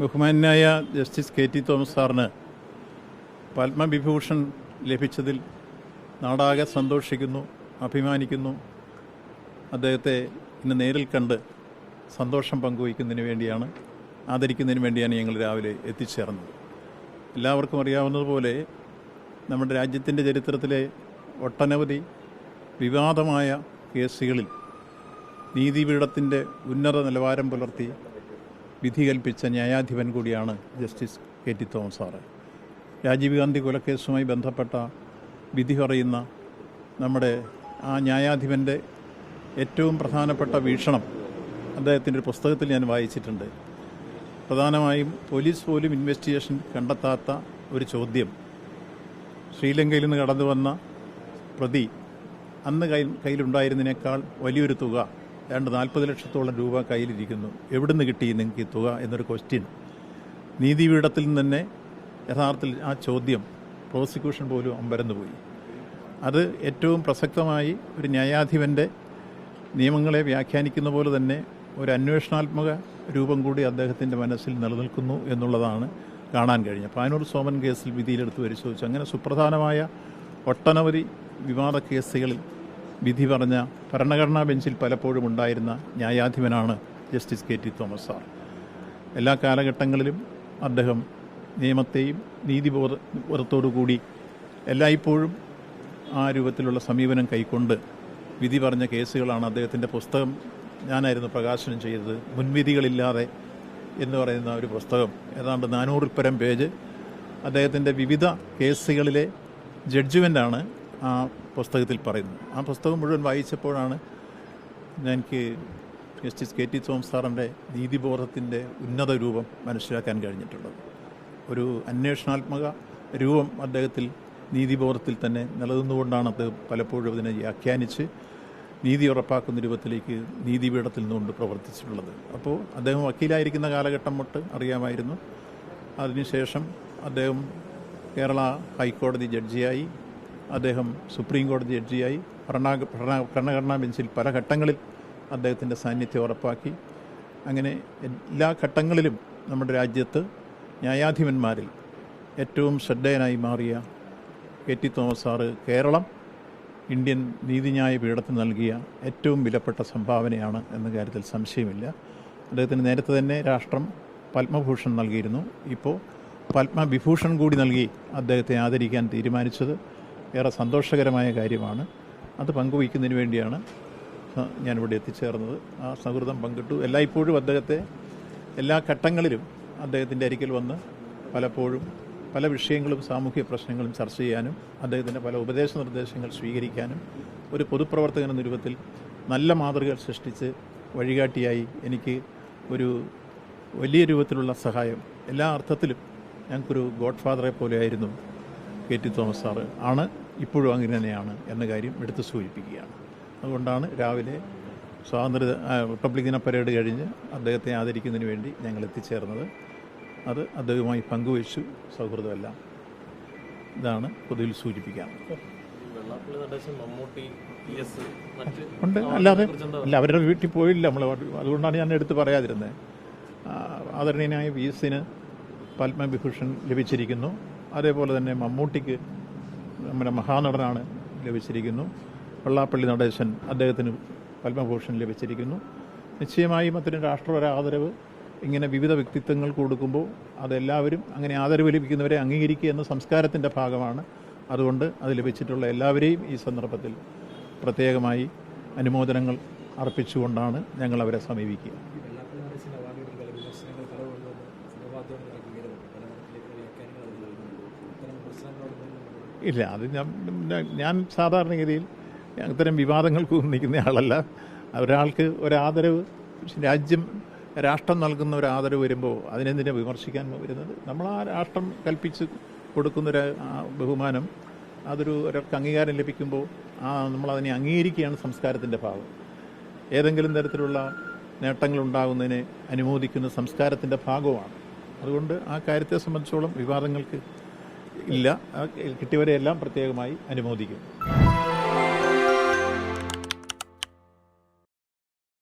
ബഹുമാന്യായ justice K T Thomas സാറിന് പത്മവിഭൂഷൺ ലഭിച്ചതിൽ നാടാകെ സന്തോഷിക്കുന്നു അഭിമാനിക്കുന്നു. അദ്ദേഹത്തെ ഇന്ന് നേരിൽ കണ്ട് സന്തോഷം പങ്കുവയ്ക്കുന്നതിന് വേണ്ടിയാണ് ആദരിക്കുന്നതിന് വേണ്ടിയാണ് ഞങ്ങൾ രാവിലെ എത്തിച്ചേർന്നത്. എല്ലാവർക്കും അറിയാവുന്നതുപോലെ നമ്മുടെ രാജ്യത്തിന്റെ ചരിത്രത്തിലെ ഒട്ടനവധി വിവാദമായ കേസുകളിൽ നീതിപീഠത്തിന്റെ ഉന്നത നിലവാരം പുലർത്തി വിധി കൽപ്പിച്ച ന്യായാധിപൻ കൂടിയാണ് justice K T Thomas Rajiv Gandhi കൊലക്കേസുമായി ബന്ധപ്പെട്ട വിധി പറയുന്ന നമ്മുടെ ആ ന്യായാധിപന്റെ ഏറ്റവും പ്രധാനപ്പെട്ട വീക്ഷണം അദ്ദേഹത്തിന്റെ ഒരു പുസ്തകത്തിൽ ഞാൻ വായിച്ചിട്ടുണ്ട്. പ്രധാനമായും പോലീസ് പോലും ഇൻവെസ്റ്റിഗേഷൻ കണ്ടെത്താത്ത ഒരു ചോദ്യം. ശ്രീലങ്കയിൽ നിന്ന് കടന്നു വന്ന പ്രതി അന്ന് കയ്യിൽ കയ്യിലുണ്ടായിരുന്നതിനേക്കാൾ വലിയൊരു തുക ഏതാണ്ട് നാൽപ്പത് ലക്ഷത്തോളം രൂപ കയ്യിലിരിക്കുന്നു. എവിടുന്ന് കിട്ടി നിങ്ങൾക്ക് ഈ തുക എന്നൊരു ക്വസ്റ്റ്യൻ നീതിപീഠത്തിൽ നിന്ന് തന്നെ യഥാർത്ഥത്തിൽ ആ ചോദ്യം പ്രോസിക്യൂഷൻ പോലും അമ്പരന്ന് പോയി. അത് ഏറ്റവും പ്രസക്തമായി ഒരു ന്യായാധിപന്റെ നിയമങ്ങളെ വ്യാഖ്യാനിക്കുന്ന പോലെ തന്നെ ഒരു അന്വേഷണാത്മക രൂപം കൂടി അദ്ദേഹത്തിന്റെ മനസ്സിൽ നിലനിൽക്കുന്നു എന്നുള്ളതാണ് കാണാൻ കഴിഞ്ഞത്. പാനൂർ സോമൻ കേസിൽ വിധിയിലെടുത്ത് പരിശോധിച്ചു. അങ്ങനെ സുപ്രധാനമായ ഒട്ടനവധി വിവാദ കേസുകളിൽ വിധി പറഞ്ഞ ഭരണഘടനാ ബെഞ്ചിൽ പലപ്പോഴും ഉണ്ടായിരുന്ന ന്യായാധിപനാണ് justice K T Thomas sir. എല്ലാ കാലഘട്ടങ്ങളിലും അദ്ദേഹം നിയമത്തെയും നീതിബോധ ബോധത്തോടു കൂടി എല്ലായ്പ്പോഴും ആ രൂപത്തിലുള്ള സമീപനം കൈക്കൊണ്ട് വിധി പറഞ്ഞ കേസുകളാണ് അദ്ദേഹത്തിന്റെ പുസ്തകം ഞാനായിരുന്നു പ്രകാശനം ചെയ്തത്. മുൻവിധികളില്ലാതെ എന്ന് പറയുന്ന ഒരു പുസ്തകം ഏതാണ്ട് നാനൂറിൽ പരം പേജ്. അദ്ദേഹത്തിന്റെ വിവിധ കേസുകളിലെ ജഡ്ജ്മെന്റാണ് ആ പുസ്തകത്തിൽ പറയുന്നത് ആ പുസ്തകം മുഴുവൻ വായിച്ചപ്പോഴാണ് എനിക്ക് ജസ്റ്റിസ് കെ ടി തോമസ് സാറിന്റെ നീതിബോധത്തിന്റെ ഉന്നത രൂപം മനസ്സിലാക്കാൻ കഴിഞ്ഞിട്ടുള്ളത്. ഒരു അന്വേഷണാത്മക രൂപം അദ്ദേഹത്തിൽ നീതിബോധത്തിൽ തന്നെ നിലനിന്നുകൊണ്ടാണ് അത് പലപ്പോഴും അതിനെ വ്യാഖ്യാനിച്ച് നീതി ഉറപ്പാക്കുന്ന രൂപത്തിലേക്ക് നീതിപീഠത്തിൽ നിന്നുകൊണ്ട് പ്രവർത്തിച്ചിട്ടുള്ളത്. അപ്പോൾ അദ്ദേഹം വക്കീലായിരിക്കുന്ന കാലഘട്ടം തൊട്ട് അറിയാമായിരുന്നു. അതിനുശേഷം അദ്ദേഹം കേരള ഹൈക്കോടതി ജഡ്ജിയായി അദ്ദേഹം സുപ്രീം കോടതി ജഡ്ജിയായി ഭരണ ഭരണ ഭരണഘടനാ ബെഞ്ചിൽ പല ഘട്ടങ്ങളിൽ അദ്ദേഹത്തിന്റെ സാന്നിധ്യം ഉറപ്പാക്കി. അങ്ങനെ എല്ലാ ഘട്ടങ്ങളിലും നമ്മുടെ രാജ്യത്ത് ന്യായാധിപന്മാരിൽ ഏറ്റവും ശ്രദ്ധേയനായി മാറിയ K T Thomas sir Keralam Indian നീതിന്യായ പീഠത്തിന് നൽകിയ ഏറ്റവും വിലപ്പെട്ട സംഭാവനയാണ് എന്ന കാര്യത്തിൽ സംശയമില്ല. അദ്ദേഹത്തിന് നേരത്തെ തന്നെ രാഷ്ട്രം പത്മഭൂഷൺ നൽകിയിരുന്നു. ഇപ്പോൾ പത്മവിഭൂഷൺ കൂടി നൽകി അദ്ദേഹത്തെ ആദരിക്കാൻ തീരുമാനിച്ചത് ഏറെ സന്തോഷകരമായ കാര്യമാണ്. അത് പങ്കുവയ്ക്കുന്നതിന് വേണ്ടിയാണ് ഞാനിവിടെ എത്തിച്ചേർന്നത്. ആ സൗഹൃദം പങ്കിട്ടു. എല്ലായ്പ്പോഴും അദ്ദേഹത്തെ എല്ലാ ഘട്ടങ്ങളിലും അദ്ദേഹത്തിന്റെ അരികിൽ വന്ന് പലപ്പോഴും പല വിഷയങ്ങളും സാമൂഹ്യ പ്രശ്നങ്ങളും ചർച്ച ചെയ്യാനും അദ്ദേഹത്തിന്റെ പല ഉപദേശ നിർദ്ദേശങ്ങൾ സ്വീകരിക്കാനും ഒരു പൊതുപ്രവർത്തകൻ എന്ന രൂപത്തിൽ നല്ല മാതൃകകൾ സൃഷ്ടിച്ച് വഴികാട്ടിയായി എനിക്ക് ഒരു വലിയ രൂപത്തിലുള്ള സഹായം എല്ലാ അർത്ഥത്തിലും ഞങ്ങൾക്കൊരു ഗോഡ് ഫാദറെ പോലെയായിരുന്നു കെ ടി തോമസ് സാറ് ആണ്. ഇപ്പോഴും അങ്ങനെ തന്നെയാണ് എന്ന കാര്യം എടുത്തു സൂചിപ്പിക്കുകയാണ്. അതുകൊണ്ടാണ് രാവിലെ സ്വാതന്ത്ര്യ റിപ്പബ്ലിക് ദിന പരേഡ് കഴിഞ്ഞ് അദ്ദേഹത്തെ ആദരിക്കുന്നതിന് വേണ്ടി ഞങ്ങൾ എത്തിച്ചേർന്നത്. അത് അദ്ദേഹവുമായി പങ്കുവച്ചു. സൗഹൃദമെല്ലാം ഇതാണ് പൊതുവിൽ മറ്റ് ഉണ്ട്. അല്ലാതെ അല്ല അവരുടെ വീട്ടിൽ പോയില്ല നമ്മൾ അതുകൊണ്ടാണ് ഞാൻ എടുത്ത് പറയാതിരുന്നത് ആദരണീയനായ വി എസിന് പത്മവിഭൂഷൺ ലഭിച്ചിരിക്കുന്നു. അതേപോലെ തന്നെ മമ്മൂട്ടിക്ക് നമ്മുടെ മഹാനടനാണ് ലഭിച്ചിരിക്കുന്നു. വെള്ളാപ്പള്ളി നടേശൻ അദ്ദേഹത്തിന് പത്മഭൂഷൺ ലഭിച്ചിരിക്കുന്നു. നിശ്ചയമായും അത്തരം രാഷ്ട്രപര ആദരവ് ഇങ്ങനെ വിവിധ വ്യക്തിത്വങ്ങൾ കൊടുക്കുമ്പോൾ അതെല്ലാവരും അങ്ങനെ ആദരവ് ലഭിക്കുന്നവരെ അംഗീകരിക്കുക എന്ന സംസ്കാരത്തിന്റെ ഭാഗമാണ്. അതുകൊണ്ട് അത് ലഭിച്ചിട്ടുള്ള എല്ലാവരെയും ഈ സന്ദർഭത്തിൽ പ്രത്യേകമായി അനുമോദനങ്ങൾ അർപ്പിച്ചുകൊണ്ടാണ് ഞങ്ങൾ അവരെ സമീപിക്കുക. ഇല്ല അത് ഞാൻ ഞാൻ സാധാരണഗതിയിൽ അത്തരം വിവാദങ്ങൾക്ക് നിൽക്കുന്ന ആളല്ല. ഒരാൾക്ക് ഒരാദരവ് രാജ്യം രാഷ്ട്രം നൽകുന്ന ഒരു ആദരവ് വരുമ്പോൾ അതിനെന്തിനെ വിമർശിക്കാൻ വരുന്നത്? നമ്മൾ ആ രാഷ്ട്രം കൽപ്പിച്ച് കൊടുക്കുന്നൊരു ബഹുമാനം അതൊരു ഒരാൾക്ക് അംഗീകാരം ലഭിക്കുമ്പോൾ ആ നമ്മളതിനെ അംഗീകരിക്കുകയാണ് സംസ്കാരത്തിന്റെ ഭാഗം. ഏതെങ്കിലും തരത്തിലുള്ള നേട്ടങ്ങൾ ഉണ്ടാകുന്നതിനെ അനുമോദിക്കുന്ന സംസ്കാരത്തിന്റെ ഭാഗമാണ്. അതുകൊണ്ട് ആ കാര്യത്തെ സംബന്ധിച്ചോളം വിവാദങ്ങൾക്ക് ഇല്ല. കിട്ടിയവരെയെല്ലാം പ്രത്യേകമായി അനുമോദിക്കും.